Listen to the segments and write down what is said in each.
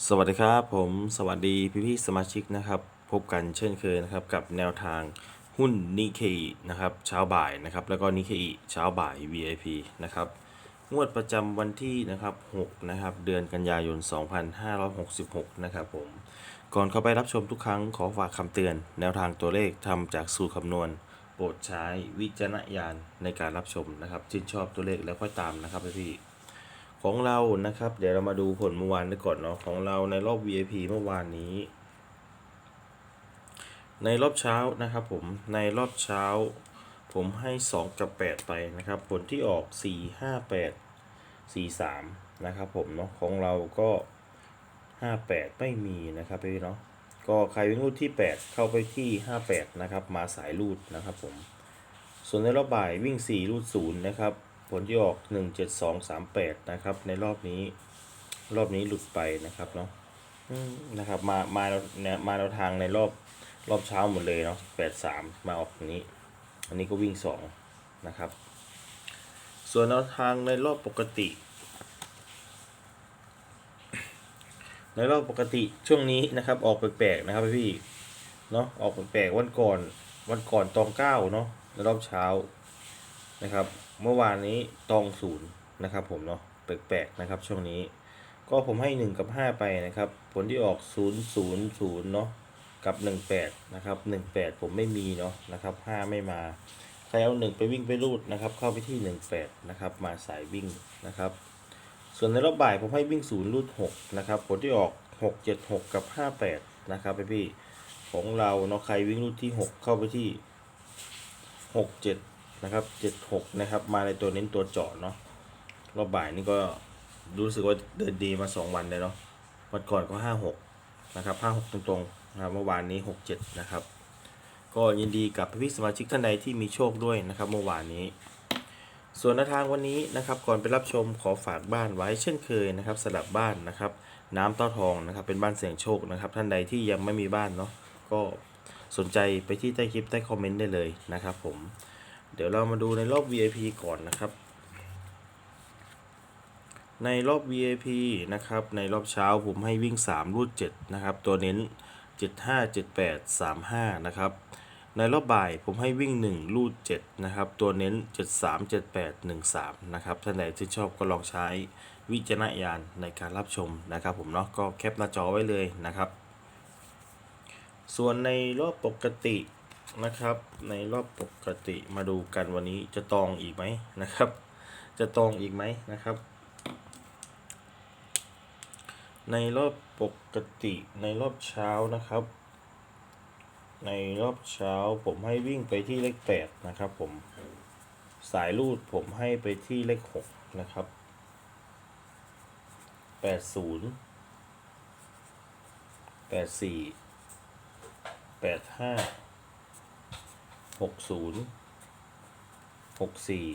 สวัสดีครับผมสวัสดีพี่พี่ๆสมาชิกนะครับ พบกันเช่นเคยนะครับกับแนวทางหุ้นนิเคอินะครับเช้าบ่ายนะครับแล้วก็นิเคอิเช้าบ่าย VIP นะครับงวดประจำวันที่นะครับ6นะครับเดือนกันยายน 2566 นะครับผมก่อนเข้าไปรับชมทุกครั้งขอฝากคำเตือน แนวทางตัวเลขทำจากสูตรคำนวณ โปรดใช้วิจารณญาณในการรับชมนะครับชื่นชอบตัวเลขแล้วค่อยตามนะครับพี่ ของเรานะครับ เดี๋ยวเรามาดูผลเมื่อวานกันก่อนเนาะของเราในรอบ VIP เมื่อวานนี้ ในรอบเช้านะครับผมในรอบเช้า ผมให้ 2 กับ 8 ไปนะครับ ผลที่ออก 4 5 8 4 3 นะครับผมเนาะของเราก็ 58 ไม่มีนะครับพี่เนาะก็ใครวิ่งรูดที่ 8 เข้าไปที่ 58 นะครับ มาสายรูดนะครับผม ส่วนในรอบบ่ายวิ่ง 4 รูด0นะครับ ผลที่ออก 1 7 2 3 8 นะครับ ในรอบนี้ รอบนี้หลุดไปนะครับเนาะนะครับ มา มาเนี่ยมาเราทางในรอบรอบเช้าหมดเลยเนาะ8 3 มาออกนี้ อันนี้ก็วิ่ง 2 นะครับ ส่วนแนวทางในรอบปกติ ในรอบปกติช่วงนี้นะครับ ออกแปลกๆนะครับพี่ เนาะออกแปลกๆวันก่อน วันก่อนตองเก้าเนาะในรอบเช้า นะครับ เมื่อวานนี้ตองศูนย์นะครับผมเนาะแปลกๆนะครับช่วงนี้ ก็ผมให้ 1 กับ 5 ไปนะครับ ผลที่ออก 0 0 0เนาะกับ 18นะครับ18 ผมไม่มีเนาะนะครับ5ไม่มาใครเอา1ไปวิ่งไปรูดนะครับเข้าไปที่ 18นะครับมาสายวิ่งนะครับ ส่วนในรอบบ่ายผมให้วิ่ง 0 รูด6นะครับผลที่ออก 6 7 6 กับ 58นะครับพี่พี่ของเราเนาะใครวิ่งรูดที่ 6 เข้าไปที่ 6 7 นะครับ7 6นะครับ มาในตัวเน้นตัวเจาะเนาะรอบบ่ายนี่ก็รู้สึกว่าเดินดีมา2วันเลยเนาะวันก่อนก็5 6นะครับ5 6ตรงๆนะครับเมื่อวานนี้6 7นะครับ ก็ยินดีกับพี่สมาชิกท่านใดที่มีโชคด้วยนะครับ เมื่อวานนี้ ส่วนแนวทางวันนี้นะครับ ก่อนไปรับชมขอฝากบ้านไว้เช่นเคยนะครับสลับบ้านนะครับ น้ำเต้าทองนะครับ เป็นบ้านเสี่ยงโชคนะครับ ท่านใดที่ยังไม่มีบ้านเนาะก็สนใจไปที่ใต้คลิปใต้คอมเมนต์ได้เลยนะครับผม เดี๋ยวเรามาดูในรอบ VIP ก่อนนะครับ ในรอบ VIP นะครับ ในรอบเช้าผมให้วิ่ง 3 รูด 7 นะครับ ตัวเน้น 75 78 35 นะครับ ในรอบบ่ายผมให้วิ่ง 1 รูด 7 นะครับ ตัวเน้น 73 78 13 นะครับ ท่านใดที่ชอบก็ลองใช้วิจารณญาณในการรับชมนะครับผมเนาะก็แคปหน้าจอไว้เลยนะครับ ส่วนในรอบปกติ นะครับ ในรอบปกติมาดูกันวันนี้จะตองอีกไหมนะครับ จะตองอีกไหมนะครับ ในรอบปกติในรอบเช้านะครับ ในรอบเช้าผมให้วิ่งไปที่เลขแปดนะครับ ผมสายรูดผมให้ไปที่เลขหกนะครับแปดศูนย์แปดสี่แปดห้า หกศูนย์หกสี่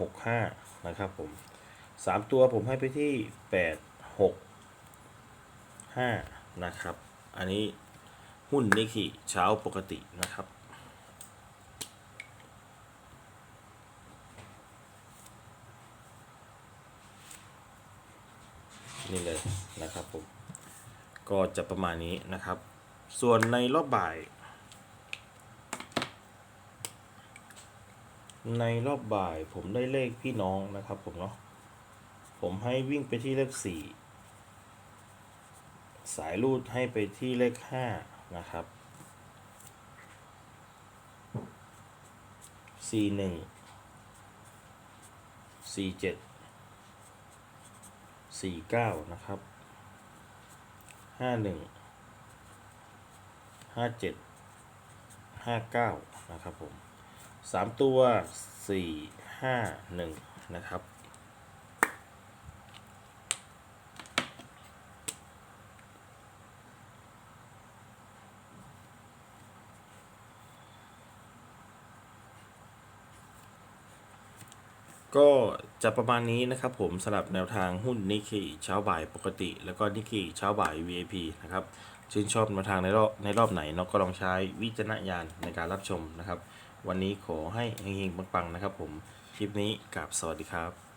หกห้านะครับผมสามตัวผมให้ไปที่แปดหกห้านะครับ อันนี้หุ้นนิกิเช้าปกตินะครับนี่เลยนะครับผม ก็จะประมาณนี้นะครับ ส่วนในรอบบ่าย ในรอบบ่ายผมได้เลขพี่น้องนะครับผมเนาะ ผมให้วิ่งไปที่เลขสี่ สายรูดให้ไปที่เลขห้านะครับสี่หนึ่งสี่เจ็ดสี่เก้านะครับห้าหนึ่งห้าเจ็ดห้าเก้านะครับผม สามตัวสี่ห้าหนึ่งนะครับ ก็จะประมาณนี้นะครับผมสำหรับแนวทางหุ้นนิก e เช้าบ่ายปกติ แล้วก็นิก e เช้าบ่าย VIP นะครับชื่นชอบแนวทางในรอบในรอบไหนเนาะก็ลองใช้วิจารณญาณในการรับชมนะครับ วันนี้ขอให้เฮงๆปังๆนะครับผม คลิปนี้กับสวัสดีครับ